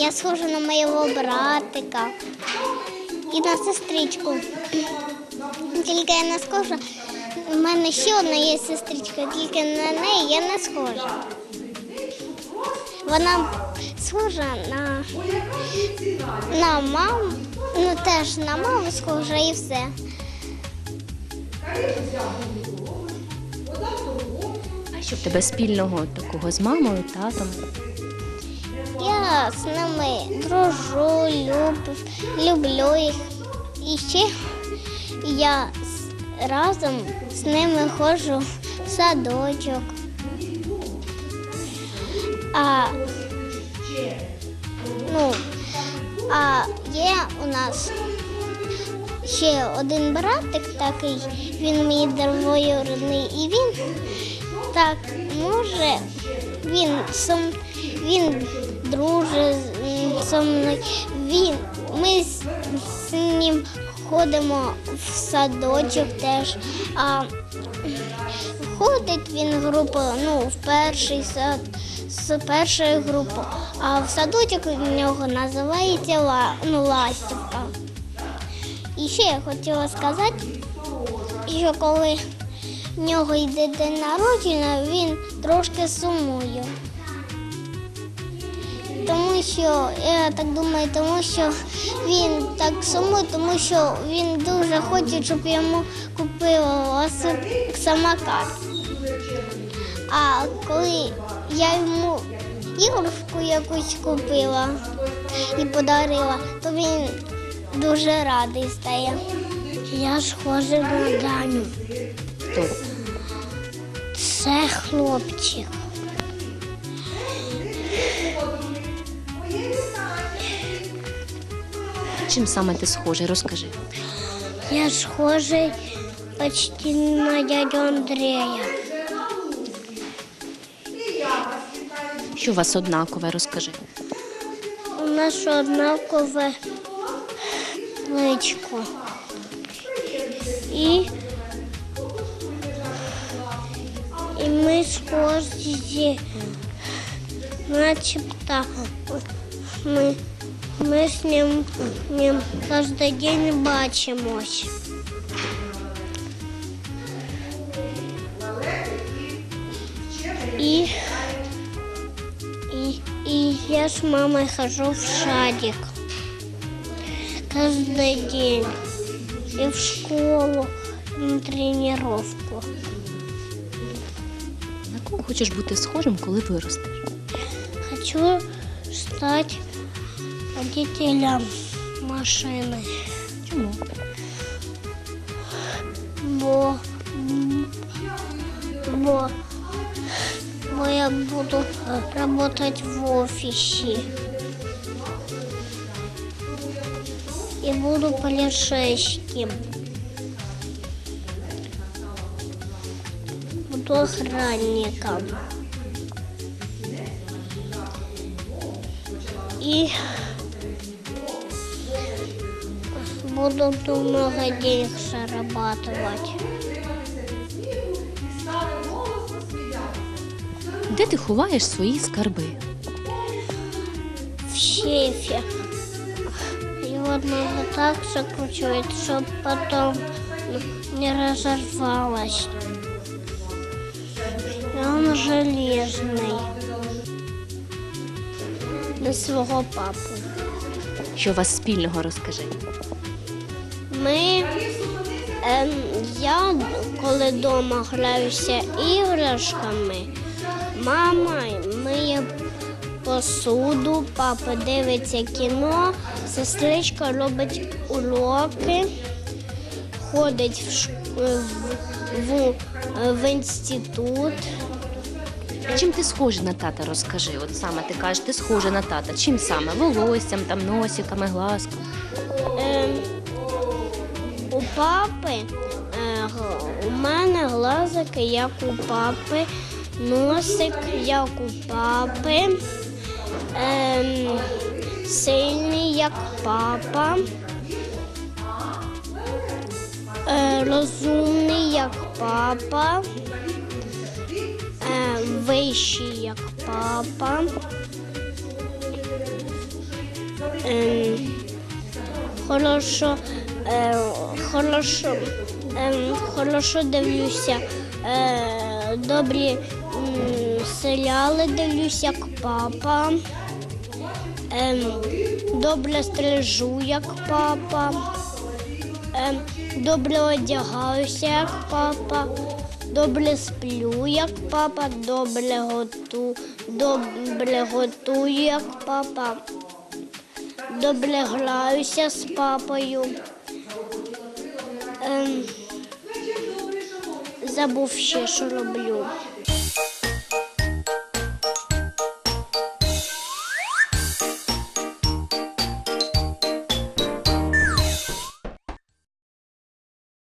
я схожа на моєго братика і на сестричку. Тільки я не схожа. У мене ще одна є сестричка, тільки на неї я не схожа. Вона схожа на, на маму, ну теж на маму схожа і все. А що в тебе спільного такого з мамою, татом? Я з ними дружу, люблю, люблю їх. І ще я разом з ними ходжу в садочок. А, ну, а є у нас ще один братик такий, він мій двоюрідний, і він так може, він сам він з- зі мною. Він, ми з, з ним ходимо в садочок теж. А ходить він групу, ну, в перший сад, з першої групи, а в садочок у нього називається ла, ну, ластівка. І ще я хотіла сказати, що коли нього йде день народження, він трошки сумує. Тому що, я так думаю, тому що він так сумує, тому що він дуже хоче, щоб йому велосипед- самокат. А коли я йому іграшку якусь купила і подарила, то він дуже радий стає. Я схожа на Даню. Хто? Це хлопчик. Чим саме ти схожий? Розкажи. Я схожий почти на дядю Андрея. Що у вас однакове, розкажи. У нас однакове личко. І, і ми схожі, начебто ми, ми з ним, ним кожен день бачимось. І И, и я с мамой хожу в садик каждый день. И в школу, и на тренировку. Кого хочеш бути схожим, коли виростеш? Хочу стать водителем машины. Чому? Бо, бо, бо я буду работать в офисе. И буду полицейским. Буду охранником. И буду много денег зарабатывать. Де ти ховаєш свої скарби? в сейфе. Его надо так закручивать, чтобы потом не разорвалось. И он железный. До свого папы. Що у вас спільного, розкажи. Ми, ем, я коли вдома граюся іграшками, мама миє посуду, папа дивиться кіно, сестричка робить уроки, ходить в, в, в, в інститут. Чим ти схожий на тата, розкажи. От саме ти кажеш, ти схожий на тата. Чим саме? Волоссям, там, носиками, глазком. Ем, у папи, е, у мене глазики, як у папи, носик, як у папи, ем, сильний, як папа, е, розумний, як папа, вищий, як папа. ем, хорошо, е, хорошо, ем, хорошо дивлюся, е, добрі м, серіали дивлюся, як папа. Ем, добре стрижу, як папа. Ем, добре одягаюся, як папа. Добре сплю, як папа, добре готу, добре готую, як папа. Добре граюся з папою. Ем, забув ще, що роблю.